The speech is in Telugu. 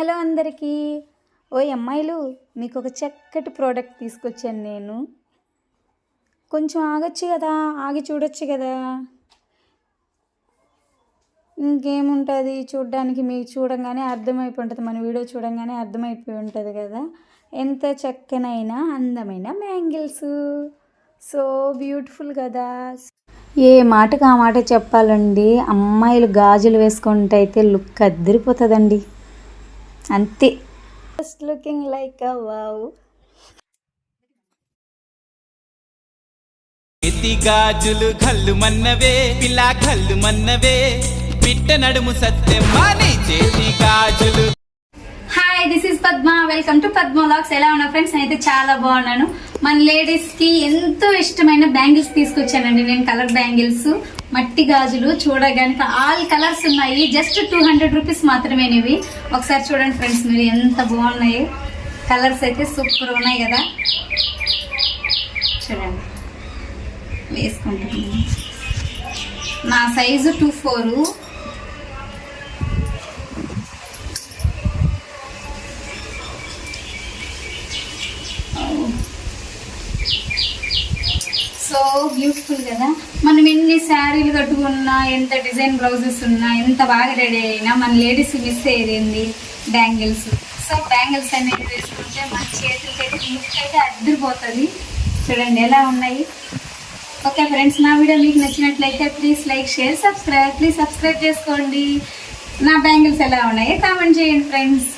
హలో అందరికీ. ఓ అమ్మాయిలు మీకు ఒక చక్కటి ప్రోడక్ట్ తీసుకొచ్చాను నేను. కొంచెం ఆగొచ్చు కదా ఆగి చూడొచ్చు కదా. ఇంకేముంటుంది? చూడడానికి మీకు చూడంగానే అర్థమైపోయి ఉంటుంది మన వీడియో చూడంగానే అర్థమైపోయి ఉంటుంది కదా. ఎంత చక్కనైన అందమైన మ్యాంగిల్స్. సో బ్యూటిఫుల్ కదా. ఏ మాటకు ఆ మాట చెప్పాలండి? అమ్మాయిలు గాజులు వేసుకుంటే అయితే లుక్ అద్దరిపోతుందండి. అంతే. జస్ట్ లుకింగ్ లైక్ వావ్ ఎత్తి గాజులు కళ్ళు మన్నవే పిల్ల కళ్ళు మన్నవే పిట్ట నడుము సత్యమ్మా నీ చేతి గాజులు. Hi this is Padma welcome to Padma lacs ఎలా ఉన్నా ఫ్రెండ్స్ నేనైతే చాలా బాగున్నాను. మన లేడీస్కి ఎంతో ఇష్టమైన బ్యాంగిల్స్ తీసుకొచ్చానండి. నేను కలర్ బ్యాంగిల్స్ మట్టి గాజులు చూడగానే ఆల్ కలర్స్ ఉన్నాయి. జస్ట్ టూ హండ్రెడ్ రూపీస్ మాత్రమేనేవి. ఒకసారి చూడండి ఫ్రెండ్స్ మీరు ఎంత బాగున్నాయి. కలర్స్ అయితే సూపర్ ఉన్నాయి కదా. చూడండి. వేసుకుంటున్నాను. నా size two four so beautiful కదా. మనం ఎన్ని శారీలు కట్టుకున్నా ఎంత డిజైన్ బ్లౌజెస్ ఉన్నా ఎంత బాగా రెడీ అయినా మన లేడీస్ మిస్ అయ్యేది ఏంది? బ్యాంగిల్స్. సో బ్యాంగిల్స్ అనేది వేసుకుంటే మన చేతులకైతే లుక్ అయితే అద్దరిపోతుంది. చూడండి ఎలా ఉన్నాయి. ఓకే ఫ్రెండ్స్ నా వీడియో మీకు నచ్చినట్లయితే please like share subscribe please subscribe చేసుకోండి. నా బ్యాంగిల్స్ ఎలా ఉన్నాయి? కామెంట్ చేయండి ఫ్రెండ్స్